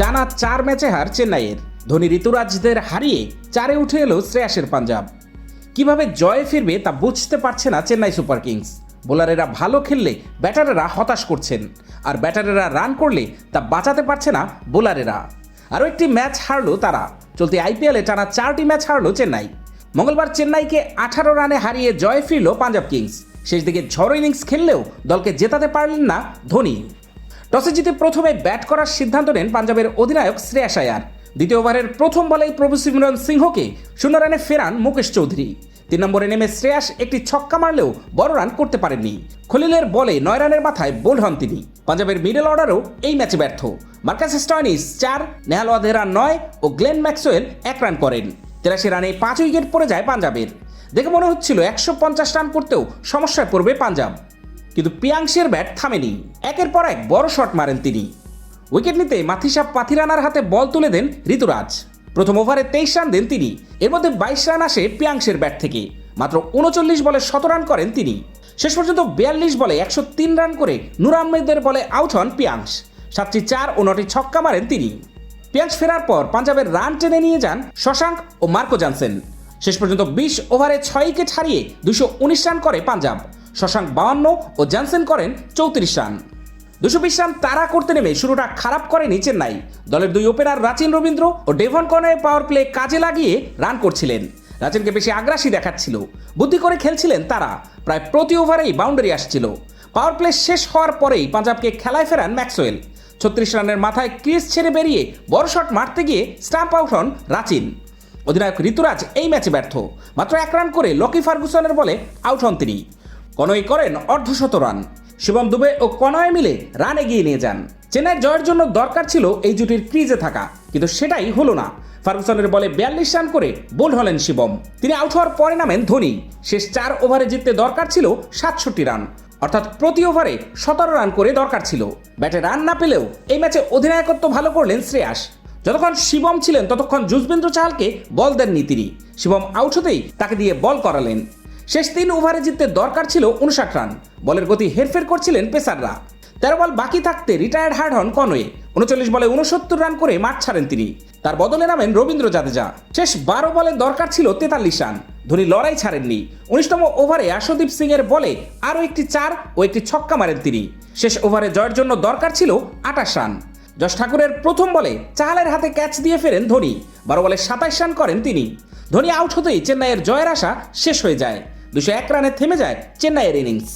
টানা চার ম্যাচে হার চেন্নাইয়ের। ধোনি ঋতুরাজদের হারিয়ে চারে উঠে এলো শ্রেয়াসের পাঞ্জাব। কীভাবে জয়ে ফিরবে তা বুঝতে পারছে না চেন্নাই সুপার কিংস। বোলারেরা ভালো খেললে ব্যাটারেরা হতাশ করছেন, আর ব্যাটারেরা রান করলে তা বাঁচাতে পারছে না বোলারেরা। আরও একটি ম্যাচ হারলো তারা। চলতি আইপিএলে টানা চারটি ম্যাচ হারলো চেন্নাই। মঙ্গলবার চেন্নাইকে আঠারো রানে হারিয়ে জয় ফিরল পাঞ্জাব কিংস। শেষ দিকে ঝড়ো ইনিংস খেললেও দলকে জেতাতে পারলেন না ধোনি। টসে জিতে প্রথমে ব্যাট করার সিদ্ধান্ত নেন পাঞ্জাবের অধিনায়ক শ্রেয়াস আয়ার। দ্বিতীয় ওভারের প্রথম বলেই প্রভু সিমরন সিংহকে শূন্য রানে ফেরান মুকেশ চৌধুরী। তিন নম্বরে নেমে শ্রেয়াস একটি ছক্কা মারলেও বড় রান করতে পারেননি। খলিলের বলে নয় রানের মাথায় বোল্ড হন তিনি। পাঞ্জাবের মিডল অর্ডারও এই ম্যাচে ব্যর্থ। মার্কাস স্টয়নিস চার, নেহাল ওয়াধেরা নয় ও গ্লেন ম্যাক্সওয়েল এক রান করেন। তেরাশি রানে পাঁচ উইকেট পড়ে যায় পাঞ্জাবের। দেখে মনে হচ্ছিল একশো পঞ্চাশ রান করতেও সমস্যায় পড়বে পাঞ্জাব। কিন্তু পিয়াংশের ব্যাট থামেনি। একের পর এক বড় শট মারেন তিনি। উইকেট নিতে মাথিসা পাথিরানার হাতে বল তুলে দেন ঋতুরাজ। প্রথম ওভারে তেইশ রান দেন তিনি। এর মধ্যে বাইশ রান আসে পিয়াংশের ব্যাট থেকে। মাত্র উনচল্লিশ বলে শত রান করেন তিনি। শেষ পর্যন্ত বিয়াল্লিশ বলে একশো তিন রান করে নূর আহমেদের বলে আউট হন পিয়াংশ। সাতটি চার ও নটি ছক্কা মারেন তিনি। পিয়াংশ ফেরার পর পাঞ্জাবের রান টেনে নিয়ে যান শশাঙ্ক ও মার্কো জানসেন। শেষ পর্যন্ত বিশ ওভারে ছয় উইকেট হারিয়ে দুশো উনিশ রান করে পাঞ্জাব। শশাঙ্ক বাউান্ন ও জানসেন করেন চৌত্রিশ রান। দুশো বিশ রান তারা করতে নেমে শুরুটা খারাপ করেনি নাই দলের দুই ওপেনার রাচিন রবীন্দ্র ও ডেভন কনের পাওয়ার প্লে কাজে লাগিয়ে রান করছিলেন। রাচিনকে বেশি আগ্রাসী দেখাচ্ছিল। বুদ্ধি করে খেলছিলেন তারা। প্রায় প্রতি ওভারেই বাউন্ডারি আসছিল। পাওয়ার প্লে শেষ হওয়ার পরেই পাঞ্জাবকে খেলায় ফেরান ম্যাক্সওয়েল। ছত্রিশ রানের মাথায় ক্রিজ ছেড়ে বেরিয়ে বড় শট মারতে গিয়ে স্টাম্প আউট হন রাচিন। অধিনায়ক ঋতুরাজ এই ম্যাচে ব্যর্থ। মাত্র এক রান করে লকি ফার্গুসনের বলে আউট হন তিনি। কনই করেন অর্ধশত রান শিবম দুবে ও কনয় মিলে রান এগিয়ে নিয়ে যান। চেন্নাইয়ের জয়ের জন্য দরকার ছিল এই জুটির ক্রিজে থাকা, কিন্তু সেটাই হলো না। ফার্গুসনের বলে বিয়াল্লিশ রান করে বোল্ড হলেন শিবম। তিনি আউট হওয়ার পরে নামেন ধোনি। শেষ চার ওভারে জিততে দরকার ছিল সাতষট্টি রান। অর্থাৎ প্রতি ওভারে সতেরো রান করে দরকার ছিল। ব্যাটে রান না পেলেও এই ম্যাচে অধিনায়কত্ব ভালো করলেন শ্রেয়াস। যতক্ষণ শিবম ছিলেন, ততক্ষণ যুজবেন্দ্র চাহালকে বল দেননি তিনি। শিবম আউট হতেই তাকে দিয়ে বল করালেন। শেষ তিন ওভারে জিততে দরকার ছিল উনষাট রান। বলের গতি হেরফের করছিলেন পেসাররা। তেরো বল বাকি থাকতে রিটায়ার্ড হার্ড হন কনওয়ে। উনচল্লিশ বলে উনসত্তর রান করে মাঠ ছাড়েন তিনি। তার বদলে নামেন রবীন্দ্র জাদেজা। শেষ বারো বলে দরকার ছিল তেতাল্লিশ রান। ধোনি লড়াই ছাড়েননি। উনিশতম ওভারে আশদীপ সিং এর বলে আরও একটি চার ও একটি ছক্কা মারেন তিনি। শেষ ওভারে জয়ের জন্য দরকার ছিল আটাশ রান। যশ ঠাকুরের প্রথম বলে চাহালের হাতে ক্যাচ দিয়ে ফেরেন ধোনি। বারো বলে সাতাশ রান করেন তিনি। ধোনি আউট হতেই চেন্নাইয়ের জয়ের আশা শেষ হয়ে যায়। দুশো এক রানে থেমে যায় চেন্নাইয়ের ইনিংস।